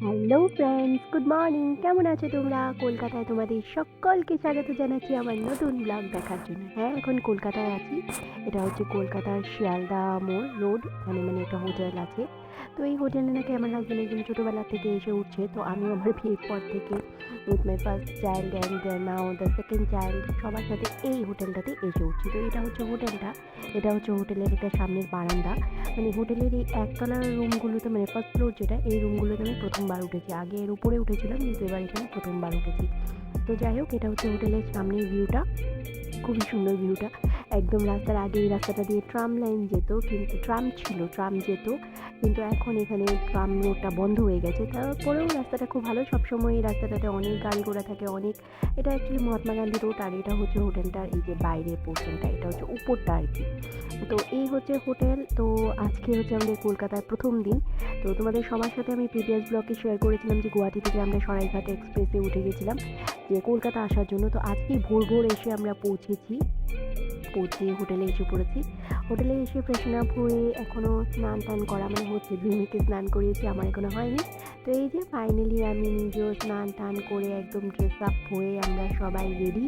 Hello friends, good morning. কেমন আছো তোমরা? কলকাতায় তোমাদের সকলকে স্বাগত জানাচ্ছি আমার নতুন ব্লগ দেখার জন্য। হ্যাঁ এখন কলকাতায় আছি। এটা হচ্ছে কলকাতার শিয়ালদা মোড়, রোড। মানে মানে একটা হোটেল আছে। তো এই হোটেলে নাকি আমার হাজব্যান্ড একদম ছোটোবেলা থেকে এসে উঠছে। তো আমি আমার বিয়ের পর থেকে with my first child and now the second child সবার সাথে এই হোটেলটাতে এসে উঠছি। তো এটা হচ্ছে হোটেলটা। এটা হচ্ছে হোটেলের একটা সামনের বারান্দা। মানে হোটেলের এই একতলার রুমগুলোতে মানে ফার্স্ট ফ্লোর যেটা, এই রুমগুলোতে আমি প্রথমবার উঠেছি। আগে এর উপরে উঠেছিলাম, কিন্তু এবার এখানে প্রথমবার উঠেছি। তো যাই হোক, এটা হচ্ছে হোটেলের সামনের ভিউটা খুবই সুন্দর ভিউটা একদম রাস্তার আগে এই রাস্তাটা দিয়ে ট্রাম লাইন যেত, কিন্তু ট্রাম ছিল ট্রাম যেত, কিন্তু এখন এখানে ট্রাম রোডটা বন্ধ হয়ে গেছে। তারপরেও রাস্তাটা খুব ভালো। সবসময় এই রাস্তাটাতে অনেক গাড়ি ঘোড়া থাকে, অনেক, এটা অ্যাকচুয়ালি মহাত্মা গান্ধী রোড আর এটা হচ্ছে হোটেলটার এই যে বাইরের পোর্শনটা এটা হচ্ছে উপরটা আর কি। তো এই হচ্ছে হোটেল, তো আজকে হচ্ছে আমাদের কলকাতার প্রথম দিন। তো তোমাদের সবার সাথে আমি প্রিভিয়াস ব্লগে শেয়ার করেছিলাম যে গুয়াহাটি থেকে আমরা সরাইঘাট এক্সপ্রেসে উঠে গেছিলাম, যে কলকাতা আসার জন্য। তো আজকে ভোর ভোর এসে আমরা পৌঁছেছি। পৌঁছে হোটেলে এসে পড়েছি। হোটেলে এসে ফ্রেশন আপ হয়ে এখনও স্নান টান করা মানে হচ্ছে ভূমিকে স্নান করিয়েছি, আমার এখনও হয়নি। তো এই যে ফাইনালি আমি নিজেও স্নান টান করে একদম ড্রেস আপ হয়ে আমরা সবাই রেডি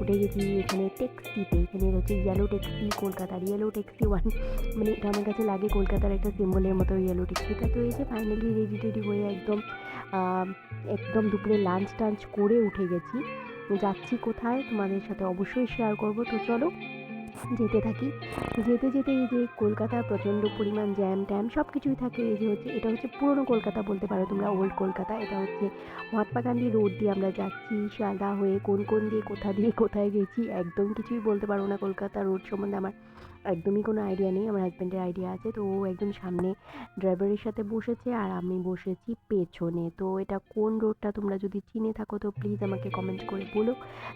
উঠে গেছি এখানে ট্যাক্সিতে এখানে হচ্ছে ইয়েলো ট্যাক্সি কলকাতার ইয়েলো ট্যাক্সি ওয়ান মানে এটা আমার কাছে লাগে কলকাতার একটা সিম্বলের মতো ইয়েলো ট্যাক্সিটা তো এই যে ফাইনালি রেডি টেডি হয়ে একদম একদম দুপুরে লাঞ্চ টাঞ্চ করে উঠে গেছি। যাচ্ছি কোথায় তোমাদের সাথে অবশ্যই শেয়ার করব। তো চলো যেতে থাকি। যেতে যেতে এই যে কলকাতা প্রচণ্ড পরিমাণ জ্যাম ট্যাম সব কিছুই থাকে, এই যে হচ্ছে, এটা হচ্ছে পুরনো কলকাতা বলতে পারো তোমরা ওল্ড কলকাতা। এটা হচ্ছে মহাত্মা গান্ধী রোড দিয়ে আমরা যাচ্ছি, সাদা হয়ে কোন কোন দিয়ে, কোথা দিয়ে, কোথায় গেছি, একদম কিছুই বলতে পারব না কলকাতা রোড সম্বন্ধে আমার। একদমই কোনো আইডিয়া নেই। আমার হাজব্যান্ডের আইডিয়া আছে। তো ও একদম সামনে ড্রাইভারের সাথে বসেছে আর আমি বসেছি পেছনে। তো এটা কোন রোডটা তোমরা যদি চিনে থাকো, তো প্লিজ আমাকে কমেন্ট করে বলো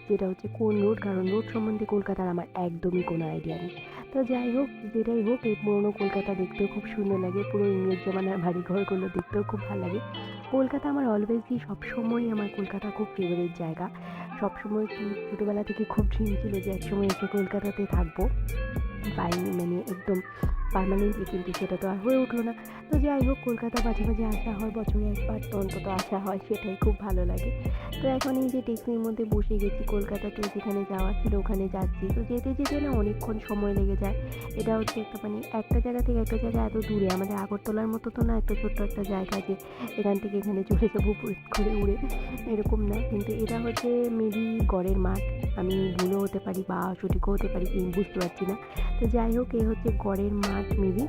যেটা হচ্ছে কোন রোড কারণ রোড সম্বন্ধে কলকাতার আমার একদমই কোনো আইডিয়া নেই। তো যাই হোক, যেটাই হোক, এই পুরোনো কলকাতা দেখতেও খুব সুন্দর লাগে। পুরো ইংরেজ জমানার বাড়ি ঘরগুলো দেখতেও খুব ভালো লাগে। কলকাতা আমার অলওয়েজই সবসময়ই আমার কলকাতা খুব ফেভারিট জায়গা। সবসময় কি ছোটোবেলা থেকে খুব ড্রিম ছিল যে একসময় এসে কলকাতাতে থাকব? পাইনি মানে একদম পার্মানেন্টলি কিন্তু সেটা তো আর হয়ে উঠল না। তো যাই হোক, কলকাতা মাঝে মাঝে আসা হয়, বছরে একবার তো অন্তত আসা হয়, সেটাই খুব ভালো লাগে। তো এখন এই যে ট্যাক্সির মধ্যে বসে গেছি কলকাতাতে, যেখানে যাওয়ার ছিল, ওখানে যাচ্ছি। তো যেতে যেতে না অনেকক্ষণ সময় লেগে যায়। এটা হচ্ছে একটা মানে একটা জায়গা থেকে একটা জায়গা এত দূরে। আমাদের আগরতলার মতো তো না একটা ছোট্ট একটা জায়গা যে এখান থেকে এখানে চলে যাব করে উড়ে। এরকম না, কিন্তু এটা হচ্ছে মেবি গড়ের মাঠ। আমি ভুলও হতে পারি বা সঠিকও হতে পারি বুঝতে পারছি না। তো যাই হোক, এ হচ্ছে গড়ের মাঠ। মেবি।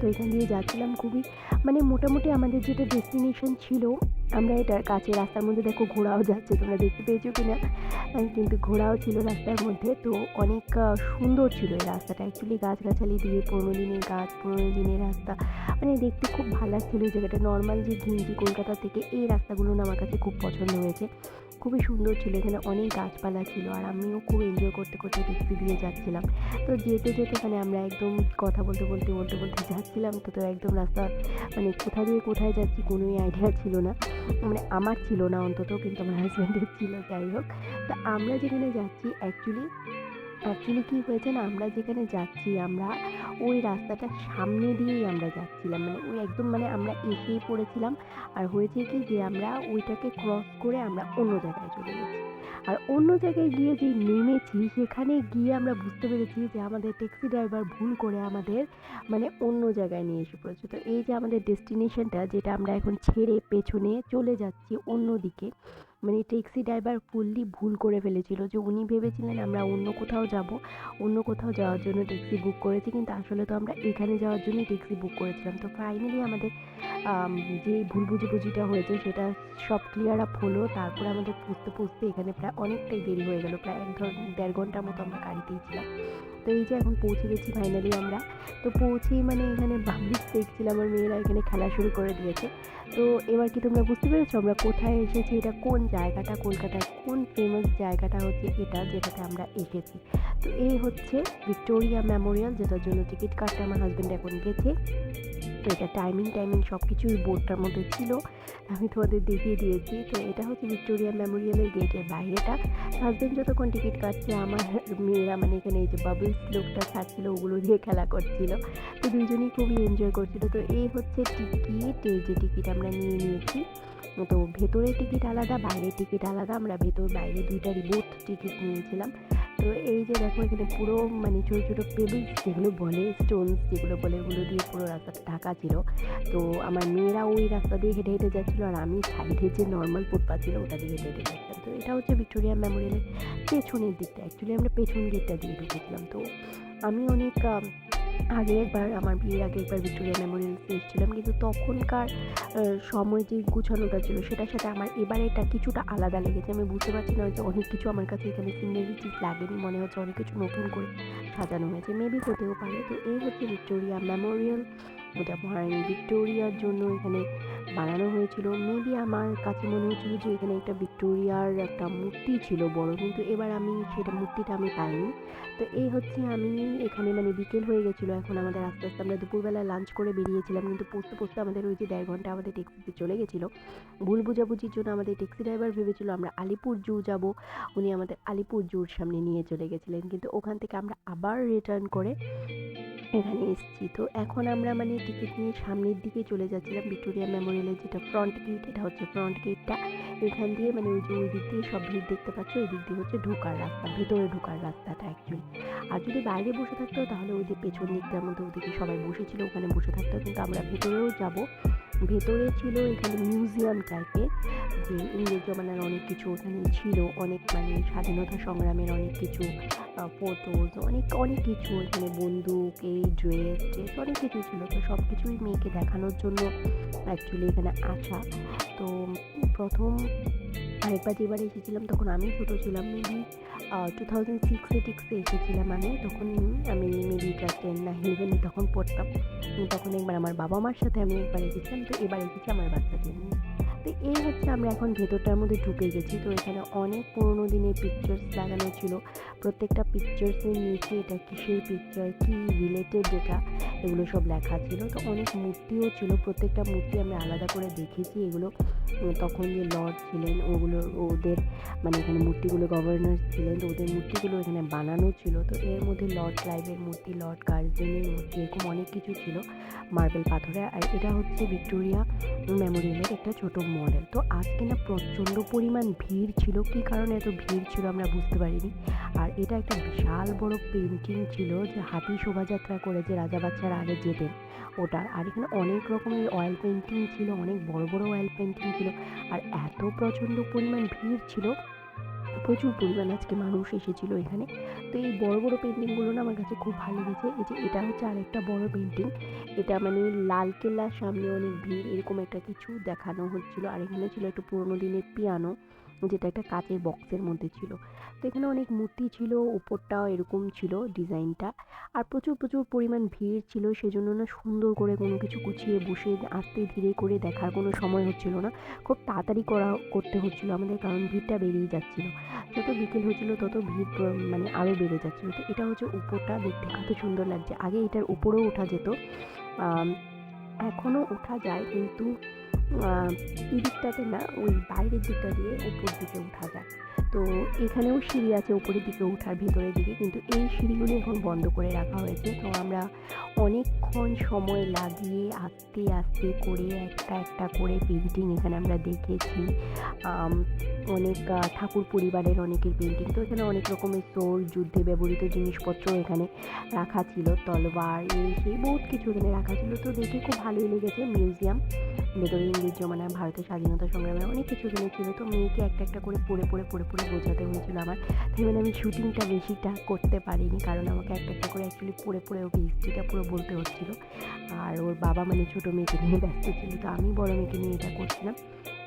তো এখান দিয়ে যাচ্ছিলাম খুবই। মানে মোটামুটি আমাদের যেটা ডেস্টিনেশন ছিল আমরা এটার কাছে রাস্তার মধ্যে দেখো ঘোড়াও যাচ্ছে তোমরা দেখতে পেয়েছ কিনা? আহ, কিন্তু ঘোড়াও ছিল রাস্তার মধ্যে তো অনেক সুন্দর ছিল এই রাস্তাটা। অ্যাকচুয়ালি গাছগাছালি দিয়ে পুরোনো দিনের গাছ পুরোনো দিনের রাস্তা। মানে দেখতে খুব ভালো লাগছিল জায়গাটা। নর্মাল যে ঘিঞ্জি কলকাতা থেকে এই রাস্তাগুলো না আমার কাছে খুব পছন্দ হয়েছে। খুবই সুন্দর ছিল, এখানে অনেক গাছপালা ছিল আর আমিও খুব এনজয় করতে করতে ট্যাক্সি দিয়ে যাচ্ছিলাম। তো যেতে যেতে মানে আমরা একদম কথা বলতে বলতে বলতে বলতে যাচ্ছিলাম, তো তো একদম রাস্তা মানে কোথা দিয়ে কোথায় যাচ্ছি কোনোই আইডিয়া ছিল না। মানে আমার ছিল না অন্তত, কিন্তু আমার হাজব্যান্ডের ছিল, যাই হোক। তো আমরা যেখানে যাচ্ছি অ্যাকচুয়ালি অ্যাকচুয়ালি কী হয়েছে না, আমরা যেখানে যাচ্ছি, আমরা ওই রাস্তাটা সামনে দিয়েই আমরা যাচ্ছিলাম। মানে ওই একদম মানে আমরা এসেই পড়েছিলাম। আর হয়েছে কি যে আমরা ওইটাকে ক্রস করে আমরা অন্য জায়গায় চলে গেছি। আর অন্য জায়গায় গিয়ে যে নেমেছি, সেখানে গিয়ে আমরা বুঝতে পেরেছি যে আমাদের ট্যাক্সি ড্রাইভার ভুল করে আমাদের মানে অন্য জায়গায় নিয়ে এসে পড়েছে। তো এই যে আমাদের ডেস্টিনেশনটা যেটা আমরা এখন ছেড়ে পেছনে চলে যাচ্ছি অন্য দিকে মানে ট্যাক্সি ড্রাইভার ফুললি ভুল করে ফেলেছিল যে উনি ভেবেছিলেন আমরা অন্য কোথাও যাব অন্য কোথাও যাওয়ার জন্য ট্যাক্সি বুক করেছি কিন্তু আসলে তো আমরা এখানে যাওয়ার জন্যই ট্যাক্সি বুক করেছিলাম। তো ফাইনালি আমাদের আম, যে ভুল বুঝিবুঝিটা হয়েছে সেটা সব ক্লিয়ার আপ হলো তারপরে আমাদের পুষতে পুষতে এখানে প্রায় অনেকটাই দেরি হয়ে গেল প্রায় এক দেড় ঘণ্টার মতো আমরা গাড়িতেই ছিলাম। তো এই যে এখন পৌঁছে গেছি ফাইনালি আমরা তো পৌঁছেই মানে এখানে বাবলিস দেখছিলাম আমার মেয়েরা এখানে খেলা শুরু করে দিয়েছে। তো এবার কি তোমরা বুঝতে পেরেছ আমরা কোথায় এসেছি এটা কোন জায়গাটা কলকাতায় কোন ফেমাস জায়গাটা হচ্ছে এটা, যেটাতে আমরা এসেছি। তো এই হচ্ছে ভিক্টোরিয়া মেমোরিয়াল, যেটার জন্য টিকিট কাটতে আমার হাজব্যান্ড এখন গেছে। তো এটা টাইমিং টাইমিং সব কিছুই বোর্ডটার মধ্যে ছিল। আমি তোমাদের দেখিয়ে দিয়েছি। তো এটা হচ্ছে ভিক্টোরিয়া মেমোরিয়ালের গেটের বাইরেটা। হাজব্যান্ড যতক্ষণ টিকিট কাটছে, আমার মেয়েরা মানে এখানে এই যে বাবলস লোকটা থাকছিল ওগুলো দিয়ে খেলা করছিল। তো দুজনেই খুবই এনজয় করছিল। তো এই হচ্ছে টিকিট, এই যে টিকিট আমরা নিয়ে নিয়েছি। তো ভেতরের টিকিট আলাদা বাইরের টিকিট আলাদা। আমরা ভেতর, বাইরে দুইটারই বোথ টিকিট নিয়েছিলাম। তো এই যে দেখো এখানে পুরো মানে ছোটো ছোটো পেবলস যেগুলো বলে স্টোনস যেগুলো বলে, ওগুলো দিয়ে পুরো রাস্তাটা ঢাকা ছিল। তো আমার মেয়েরা ওই রাস্তা দিয়ে হেঁটে হেঁটে যাচ্ছিল আর আমি সাইডে যে নর্মাল ফুটপাথ ছিল, ওটা দিয়ে হেঁটে হেঁটে যাচ্ছিলাম। তো এটা হচ্ছে ভিক্টোরিয়া মেমোরিয়ালের পেছনের দিকটা। অ্যাকচুয়ালি আমরা পেছন দিকটা দিয়ে ঢুকেছিলাম। তো আমি অনেক আগে একবার আমার বিয়ের আগে একবার ভিক্টোরিয়া মেমোরিয়াল এসেছিলাম। কিন্তু তখনকার সময় যে গুছানোটা ছিল, সেটার সাথে আমার এবারে এটা কিছুটা আলাদা লেগেছে। আমি বুঝতে পারছি না যে অনেক কিছু আমার কাছে এখানে সিনারিটিস লাগেনি, মনে হচ্ছে অনেক কিছু নতুন করে সাজানো হয়েছে। মেবি হতেও পারে। তো এই হচ্ছে ভিক্টোরিয়া মেমোরিয়াল মহারানী ভিক্টোরিয়ার জন্য এখানে বানানো হয়েছিল। মেবি আমার কাছে মনে হচ্ছিল যে এখানে একটা ভিক্টোরিয়ার একটা মূর্তি ছিল বড়, কিন্তু এবার আমি সেটা মূর্তিটা আমি পাইনি। তো এই হচ্ছে আমি এখানে মানে বিকেল হয়ে গেছিল, এখন আমাদের আস্তে আস্তে আমরা দুপুরবেলা লাঞ্চ করে বেরিয়েছিলাম, কিন্তু পড়তে পৌঁছতে আমাদের ওই যে দেড় ঘণ্টা আমাদের ট্যাক্সিতে চলে গেছিল। ভুল বোঝাবুঝির জন্য আমাদের ট্যাক্সি ড্রাইভার ভেবেছিল আমরা আলিপুর জু যাব, উনি আমাদের আলিপুর জুর সামনে নিয়ে চলে গেছিলেন, কিন্তু ওখান থেকে আমরা আবার রিটার্ন করে এখানে এসেছি। তো এখন আমরা মানে টিকিট নিয়ে সামনের দিকে চলে যাচ্ছিলাম, ভিক্টোরিয়া মেমোরিয়ালের যেটা ফ্রন্ট গেট এটা হচ্ছে ফ্রন্ট গেটটা এখান দিয়ে মানে ওই যে ওই দিক দিয়ে সব ভিড় দেখতে পাচ্ছ ওই দিক দিয়ে হচ্ছে ঢোকার রাস্তা, ভেতরে ঢোকার রাস্তাটা অ্যাকচুয়ালি আর যদি বাইরে বসে থাকতো তাহলে ওই যে পেছন দিকটার মধ্যে ওদিকে সবাই বসেছিল, ওখানে বসে থাকতো কিন্তু আমরা ভেতরেও যাব। ভেতরে ছিল এখানে মিউজিয়াম টাইপের যে ইংরেজ জমানার অনেক কিছু ওখানে ছিল, অনেক মানে স্বাধীনতা সংগ্রামের অনেক কিছু ফটোজ অনেক অনেক কিছু এখানে বন্দুক, এই ড্রেস ড্রেস অনেক কিছু ছিল। তো সব কিছুই মেয়েকে দেখানোর জন্য অ্যাকচুয়ালি এখানে আসা। তো প্রথম আরেকবার যেবার এসেছিলাম, তখন আমি ছোটো ছিলাম মেবি টু থাউজেন্ড সিক্সে টিক্সে এসেছিলাম আমি, তখন আমি মেবি ক্লাস টেন না ইলেভেনে তখন পড়তাম। তখন একবার আমার বাবা মার সাথে আমি একবার এসেছিলাম, তো এবার এসেছি আমার বাচ্চাদের নিয়ে। তো এই হচ্ছে আমরা এখন ভেতরটার মধ্যে ঢুকে গেছি। তো এখানে অনেক পুরোনো দিনের পিকচার্স লাগানো ছিল। প্রত্যেকটা পিকচার্সের নিচে এটা কিসের পিকচার কি রিলেটেড যেটা, এগুলো সব লেখা ছিল। তো অনেক মূর্তিও ছিল। প্রত্যেকটা মূর্তি আমরা আলাদা করে দেখেছি। এগুলো তখন যে লর্ড ছিলেন, ওগুলো, ওদের মানে এখানে মূর্তিগুলো গভর্নর ছিলেন, তো ওদের মূর্তিগুলো এখানে বানানো ছিল। তো এর মধ্যে লর্ড ক্লাইভের মূর্তি লর্ড গার্জেনের মূর্তি, এরকম অনেক কিছু ছিল মার্বেল পাথরে। আর এটা হচ্ছে ভিক্টোরিয়া মেমোরিয়ালের একটা ছোট মডেল তো আজকে না প্রচণ্ড পরিমাণ ভিড় ছিল। কি কারণে এত ভিড় ছিল আমরা বুঝতে পারিনি। আর এটা একটা বিশাল বড় পেন্টিং ছিল যে হাতি শোভাযাত্রা করে যে রাজা বাচ্চারা আগে যেতেন ওটা। আর এখানে অনেক রকমের অয়েল পেন্টিং ছিল, অনেক বড় বড় অয়েল পেন্টিং ছিল। আর এত প্রচণ্ড পরিমাণ ভিড় ছিল প্রচুর পরিমাণ আজকে মানুষ এসেছিল এখানে। তো এই বড় বড় পেন্টিংগুলো না আমার কাছে খুব ভালো লেগেছে। এই যে এটা হচ্ছে আরেকটা বড় পেন্টিং এটা মানে লাল কেল্লার সামনে অনেক ভিড়, এরকম একটা কিছু দেখানো হচ্ছিল। আর এখানে ছিল একটু পুরোনো দিনের পিয়ানো যেটা একটা কাচের বক্সের মধ্যে ছিল। তো এখানে অনেক মূর্তি ছিল উপরটাও এরকম ছিল ডিজাইনটা। আর প্রচুর প্রচুর পরিমাণ ভিড় ছিল, সেজন্য না সুন্দর করে কোনো কিছু গুছিয়ে বসে আস্তে ধীরে করে দেখার কোনো সময় হচ্ছিল না। খুব তাড়াতাড়ি করা, করতে হচ্ছিল আমাদের, কারণ ভিড়টা বেরিয়ে যাচ্ছিল। যত বিকেল হচ্ছিল, তত ভিড় মানে আরও বেড়ে যাচ্ছিল। তো এটা হচ্ছে উপরটা দেখতে কত সুন্দর লাগছে। আগে এটার উপরেও ওঠা যেত। এখনও ওঠা যায়, কিন্তু আহ, না ওই বাইরের দিকটা দিয়ে উপর দিকে ওঠা যায়। তো এখানেও সিঁড়ি আছে উপরের দিকে ওঠার ভিতরের দিকে কিন্তু এই সিঁড়িগুলো এখন বন্ধ করে রাখা হয়েছে। তো আমরা অনেকক্ষণ সময় লাগিয়ে আস্তে আস্তে করে একটা একটা করে পেন্টিং এখানে আমরা দেখেছি। অনেক ঠাকুর পরিবারের অনেকের পেন্টিং তো এখানে অনেক রকমের সোর যুদ্ধে ব্যবহৃত জিনিসপত্র এখানে রাখা ছিল তলোয়ার এই সেই বহুত কিছু এখানে রাখা ছিল। তো দেখে খুব ভালোই লেগেছে মিউজিয়াম। ভেতরে ইংরেজ জমানায় ভারতের স্বাধীনতা সংগ্রামে অনেক কিছু জিনিস ছিল তো মেয়েকে একটা একটা করে পড়ে পড়ে পড়ে পড়ে বোঝাতে হয়েছিল আমার। তাই মানে আমি শুটিংটা বেশিটা করতে পারিনি কারণ আমাকে একটা একটা করে অ্যাকচুয়ালি পড়ে পড়ে ওকে হিস্ট্রিটা পুরো বলতে হচ্ছিল। আর ওর বাবা মানে ছোটো মেয়েকে নিয়ে ব্যস্ত ছিল। তো আমি বড় মেয়েকে নিয়ে এটা করছিলাম।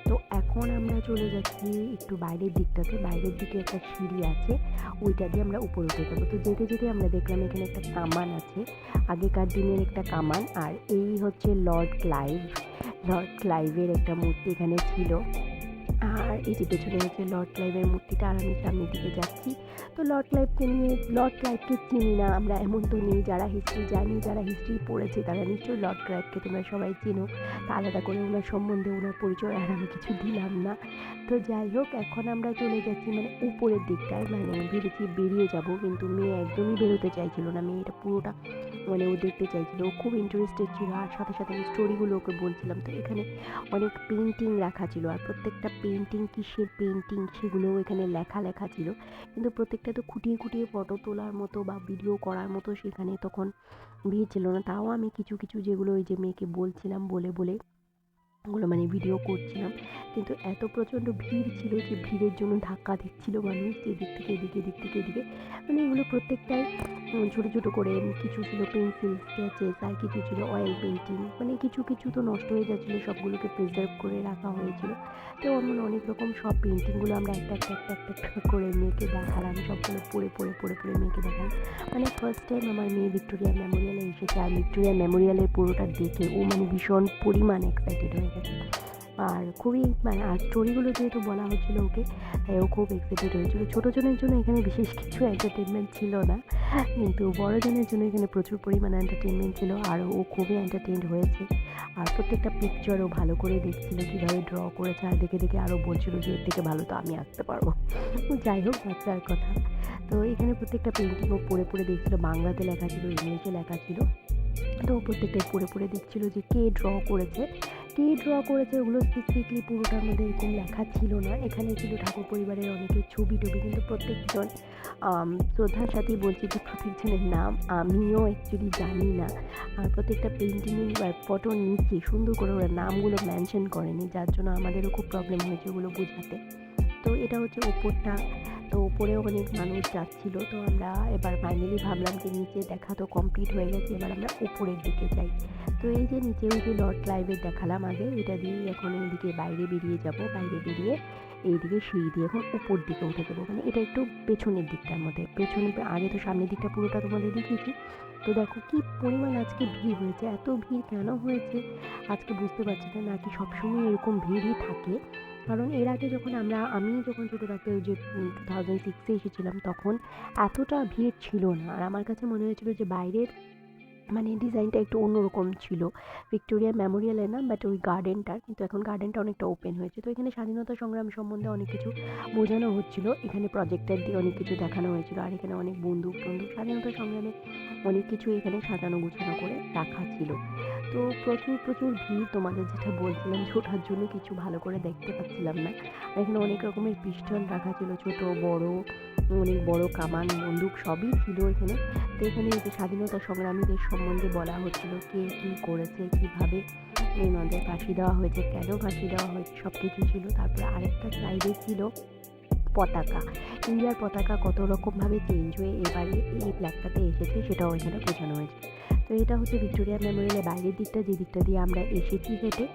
তো এখন আমরা চলে যাচ্ছি একটু বাইরের দিকটাতে। বাইরের দিকে একটা সিঁড়ি আছে, ওইটা দিয়ে আমরা উপরে উঠে যাব। তো যেতে যেতে আমরা দেখলাম এখানে একটা কামান আছে, আগেকার দিনের একটা কামান। আর এই হচ্ছে লর্ড ক্লাইভ। লর্ড ক্লাইভের একটা মূর্তি এখানে ছিল। আর এই যে পেছনে হচ্ছে লর্ড ক্লাইভের মূর্তিটা আর আমি সামনের দিকে যাচ্ছি। তো লর্ড ক্লাইভকে নিয়ে লর্ড ক্লাইভকে চিনি না আমরা এমন তো নেই, যারা হিস্ট্রি জানি, যারা হিস্ট্রি পড়েছে তারা নিশ্চয়ই লর্ড ক্লাইভকে তোমরা সবাই চিনো। তা আলাদা করে ওনার সম্বন্ধে ওনার পরিচয় আর আমি কিছু দিলাম না। তো যাই হোক, এখন আমরা চলে যাচ্ছি মানে উপরের দিকটায় মানে ভেবেছি বেরিয়ে যাব, কিন্তু মেয়ে একদমই বেরোতে চাইছিল না। মেয়েটা পুরোটা মানে ও দেখতে চাইছিল, ও খুব ইন্টারেস্টেড ছিল। আর সাথে সাথে আমি স্টোরিগুলো ওকে বলছিলাম। তো এখানে অনেক পেন্টিং রাখা ছিল, আর প্রত্যেকটা পেন্টিং কিসের পেন্টিং সেগুলোও এখানে লেখা লেখা ছিল। কিন্তু প্রত্যেকটা তো খুঁটিয়ে খুঁটিয়ে ফটো তোলার মতো বা ভিডিও করার মতো সেখানে তখন ভিড় ছিল না। তাও আমি কিছু কিছু যেগুলো ওই যে মেয়েকে বলছিলাম বলে বলে ওগুলো মানে ভিডিও করছিলাম। কিন্তু এত প্রচণ্ড ভিড় ছিল যে ভিড়ের জন্য ধাক্কা দিচ্ছিল মানুষ এদিক থেকে এদিকে, এদিক থেকে এদিকে। মানে এগুলো প্রত্যেকটাই ছোটো ছোটো করে কিছু ছিল পেন্সিল স্কেচেস আর কিছু ছিল অয়েল পেন্টিং মানে কিছু কিছু তো নষ্ট হয়ে যাচ্ছিল, সবগুলোকে প্রিজার্ভ করে রাখা হয়েছিল। তো এমন অনেক রকম সব পেন্টিংগুলো আমরা একটা একটা একটা একটা একটা করে মেয়েকে দেখালাম, সবগুলো পড়ে পড়ে পড়ে পড়ে মেয়েকে দেখালাম। মানে ফার্স্ট টাইম আমার মেয়ে ভিক্টোরিয়া মেমোরিয়ালে এসেছে, আর ভিক্টোরিয়া মেমোরিয়ালের পুরোটা দেখে ও মানে ভীষণ পরিমাণ এক্সাইটেড হয়ে গেছে আর খুবই মানে আর স্টোরিগুলো যেহেতু বলা হচ্ছিল ওকে, তাই ও খুব এক্সাইটেড হয়েছিল। ছোটো জনের জন্য এখানে বিশেষ কিছু এন্টারটেনমেন্ট ছিল না, কিন্তু বড়জনের জন্য এখানে প্রচুর পরিমাণে এন্টারটেনমেন্ট ছিল, আর ও খুবই এন্টারটেন হয়েছে। আর প্রত্যেকটা পিকচারও ভালো করে দেখছিল, কীভাবে ড্র করেছে, আর দেখে দেখে আরও বলছিল যে, এর থেকে ভালো তো আমি আঁকতে পারব। যাই হোক বাচ্চার কথা। তো এখানে প্রত্যেকটা পেন্টিং ও পড়ে পড়ে দেখছিল, বাংলাতে লেখা ছিল ইংলিশে লেখা ছিল। তো ও প্রত্যেকটাই পড়ে পড়ে দেখছিল যে, কে ড্র করেছে কে ড্র করেছে, ওগুলো স্পেসিফিকলি পুরোটার মধ্যে এরকম লেখা ছিল না। এখানে ছিল ঠাকুর পরিবারের অনেকের ছবি টবি, কিন্তু প্রত্যেকজন শ্রদ্ধার সাথেই বলছি যে প্রত্যেকজনের নাম আমিও অ্যাকচুয়ালি জানি না। আর প্রত্যেকটা পেন্টিং বা ফটোর নিচে সুন্দর করে ওরা নামগুলো মেনশন করেনি, যার জন্য আমাদেরও খুব প্রবলেম হয়েছে ওগুলো বোঝাতে। তো এটা হচ্ছে ওপরটা। তো ওপরেও অনেক মানুষ যাচ্ছিল, তো আমরা এবার ফাইনালি ভাবলাম যে নিচে দেখা তো কমপ্লিট হয়ে গেছে, এবার আমরা উপরের দিকে যাই। তো এই যে নিচে ওই যে লর্ড ক্লাইভের দেখালাম আগে, এটা দিয়েই এখন এইদিকে বাইরে বেরিয়ে যাব, বাইরে বেরিয়ে এইদিকে সিঁড়ি দিয়ে এখন উপর দিকে উঠে যাব। মানে এটা একটু পেছনের দিকটার মধ্যে পেছনে আগে তো সামনের দিকটা পুরোটা তোমাদের দেখিয়েছি। তো দেখো কি পরিমাণ আজকে ভিড় হয়েছে, এত ভিড় কেন হয়েছে? আজকে বুঝতে পারছি না, নাকি সবসময় এরকম ভিড়ই থাকে। কারণ এর আগে যখন আমরা, আমি যখন ছোটো থাকতে যে টু থাউজেন্ড সিক্সে এসেছিলাম, তখন এতটা ভিড় ছিল না। আর আমার কাছে মনে হয়েছিল যে বাইরের মানে ডিজাইনটা একটু অন্যরকম ছিল। ভিক্টোরিয়া মেমোরিয়ালে না বাট ওই গার্ডেনটার কিন্তু এখন গার্ডেনটা অনেকটা ওপেন হয়েছে। তো এখানে স্বাধীনতা সংগ্রাম সম্বন্ধে অনেক কিছু বোঝানো হচ্ছিল। এখানে প্রজেক্টার দিয়ে অনেক কিছু দেখানো হয়েছিল। আর এখানে অনেক বন্দুক টন্দুক স্বাধীনতা সংগ্রামে অনেক কিছু এখানে সাজানো গুছানো করে রাখা ছিল। তো প্রচুর প্রচুর ভিড় তোমাদের যেটা বলছিলাম যে ওঠার জন্য কিছু ভালো করে দেখতে পাচ্ছিলাম না। এখানে অনেক রকমের পিস্টল রাখা ছিল, ছোট, বড়, অনেক বড় কামান, বন্দুক সবই ছিল এখানে। তো এখানে যে স্বাধীনতা সংগ্রামীদের সম্বন্ধে বলা হচ্ছিল, কে কী করেছে, কীভাবে এনাদের ফাঁসি দেওয়া হয়েছে, কেন ফাঁসি দেওয়া হয়েছে সব কিছু ছিল। তারপরে আরেকটা সাইডে ছিল পতাকা। ইন্ডিয়ার পতাকা কত রকমভাবে চেঞ্জ হয়ে এবারে এই ফ্ল্যাগটাতে এসেছে সেটাও এখানে বোঝানো হয়েছে। তো এটা হচ্ছে ভিক্টোরিয়া মেমোরিয়ালের বাইরের দিকটা, যে দিকটা দিয়ে আমরা এসেছি হেঁটে।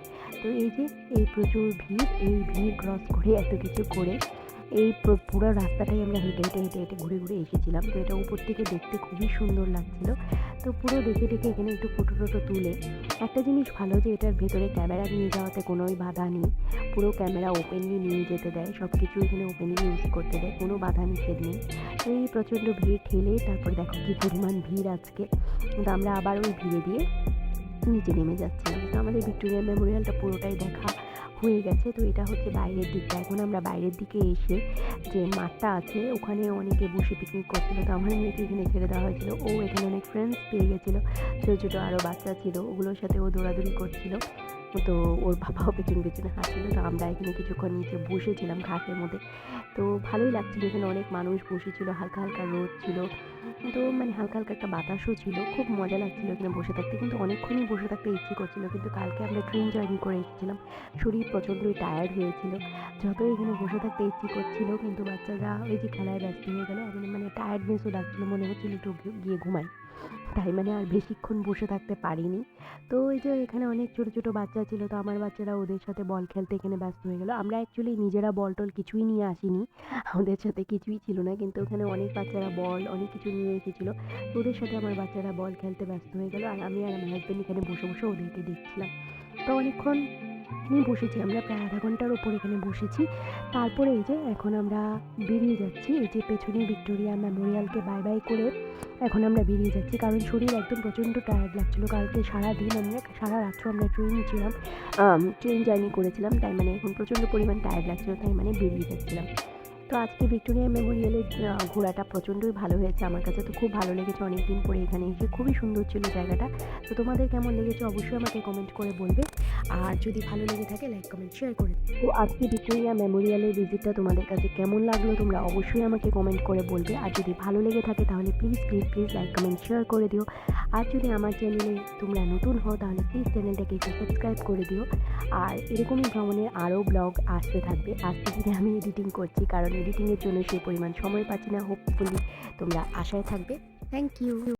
তো এই যে, এই প্রচুর ভিড়, এই ভিড় ক্রস করে এত কিছু করে, এই পুরো রাস্তাটাই আমরা হেঁটে হেঁটে হেঁটে হেঁটে ঘুরে ঘুরে এসেছিলাম। তো এটা উপর থেকে দেখতে খুবই সুন্দর লাগছিল। তো পুরো দেখে দেখে এখানে একটু ফটো টটো তুলে একটা জিনিস ভালো যে এটার ভেতরে ক্যামেরা নিয়ে যাওয়াতে কোনোই বাধা নেই। পুরো ক্যামেরা ওপেনলি নিয়ে যেতে দেয় সব কিছু এখানে ওপেনলি ইউজ করতে দেয়, কোনো বাধা নিষেধ নেই। এই প্রচণ্ড ভিড় ঠেলে তারপর দেখো কী পরিমাণ ভিড় আজকে। কিন্তু আমরা আবার ওই ভিড়ে দিয়ে নিচে নেমে যাচ্ছিলাম। তো আমাদের ভিক্টোরিয়া মেমোরিয়ালটা পুরোটাই দেখা। হয়ে গেছে। তো এটা হচ্ছে বাইরের দিকটা। এখন আমরা বাইরের দিকে এসে যে মাঠটা আছে, ওখানে অনেকে বসে পিকনিক করছিল। তো আমার মেয়েকে এখানে ছেড়ে দেওয়া হয়েছিল। ও এখানে অনেক ফ্রেন্ডস পেয়ে গেছিল। ছোটো ছোটো আরও বাচ্চা ছিল। ওগুলোর সাথে ও দৌড়াদৌড়ি করছিল। তো ওর বাবাও পেছনে পেছনে হাঁটছিল, তো আমরা এখানে কিছুক্ষণ নিচে বসেছিলাম ঘাসের মধ্যে। তো ভালোই লাগছিল, এখানে অনেক মানুষ বসেছিল, হালকা হালকা রোদ ছিল। তো মানে হালকা হালকা একটা বাতাসও ছিল, খুব মজা লাগছিল এখানে বসে থাকতে। কিন্তু অনেকক্ষণই বসে থাকতে ইচ্ছে করছিল, কিন্তু কালকে আমরা ট্রেন জার্নি করে এসেছিলাম। শরীর প্রচণ্ডই টায়ার্ড হয়েছিল। যত এখানে বসে থাকতে ইচ্ছে করছিল, কিন্তু বাচ্চারা ওই যে খেলায় ব্যস্ত হয়ে গেল মানে টায়ার্ডনেসও লাগছিল, মনে হচ্ছিল একটু গিয়ে ঘুমাই। তাই মানে আর বেশিক্ষণ বসে থাকতে পারিনি। তো ওই যে এখানে অনেক ছোটো ছোটো বাচ্চা ছিল, তো আমার বাচ্চারা ওদের সাথে বল খেলতে এখানে ব্যস্ত হয়ে গেল। আমরা অ্যাকচুয়ালি নিজেরা বল টল কিছুই নিয়ে আসিনি আমাদের সাথে কিছুই ছিল না, কিন্তু ওখানে অনেক বাচ্চারা বল, অনেক কিছু নিয়ে এসেছিল। তো ওদের সাথে আমার বাচ্চারা বল খেলতে ব্যস্ত হয়ে গেল, আর আমি আর আমার হাজব্যান্ড এখানে বসে বসে ওদেরকে দেখছিলাম। তো অনেকক্ষণ এখানেই বসেছি, আমরা প্রায় আধা ঘণ্টার ওপর এখানে বসেছি। তারপরে এই যে এখন আমরা বেরিয়ে যাচ্ছি, এই যে পেছনে ভিক্টোরিয়া মেমোরিয়ালকে বাই বাই করে এখন আমরা বেরিয়ে যাচ্ছি। কারণ শরীর একদম প্রচণ্ড টায়ার্ড লাগছিল কালকে সারা দিন আমরা, সারা রাত্র আমরা ট্রেনে ছিলাম ট্রেন জার্নি করেছিলাম, তাই মানে এখন প্রচণ্ড পরিমাণ টায়ার্ড লাগছিল, তাই মানে বেরিয়ে যাচ্ছিলাম। তো আজকে ভিক্টোরিয়া মেমোরিয়ালের ঘোরাটা প্রচণ্ডই ভালো হয়েছে। আমার কাছে তো খুব ভালো লেগেছে অনেক দিন পরে এখানে এসে। খুবই সুন্দর ছিল জায়গাটা। তো তোমাদের কেমন লেগেছে অবশ্যই আমাকে কমেন্ট করে বলবে। আর যদি ভালো লেগে থাকে লাইক কমেন্ট শেয়ার করে তো আজকে ভিক্টোরিয়া মেমোরিয়ালের ভিজিটটা তোমাদের কাছে কেমন লাগল, তোমরা অবশ্যই আমাকে কমেন্ট করে বলবে। আর যদি ভালো লেগে থাকে, তাহলে please please please like comment share করে দিও। আর যদি আমার চ্যানেলে তোমরা নতুন হও, তাহলে প্লিজ চ্যানেলটাকে একটু সাবস্ক্রাইব করে দিও। আর এরকমই ভ্রমণের আরও ব্লগ আসতে থাকবে। আজকে থেকে আমি এডিটিং করছি, কারণ এডিটিংয়ের জন্য সেই পরিমাণ সময় পাচ্ছি না হোপফুলি তোমরা আশায় থাকবে। Thank you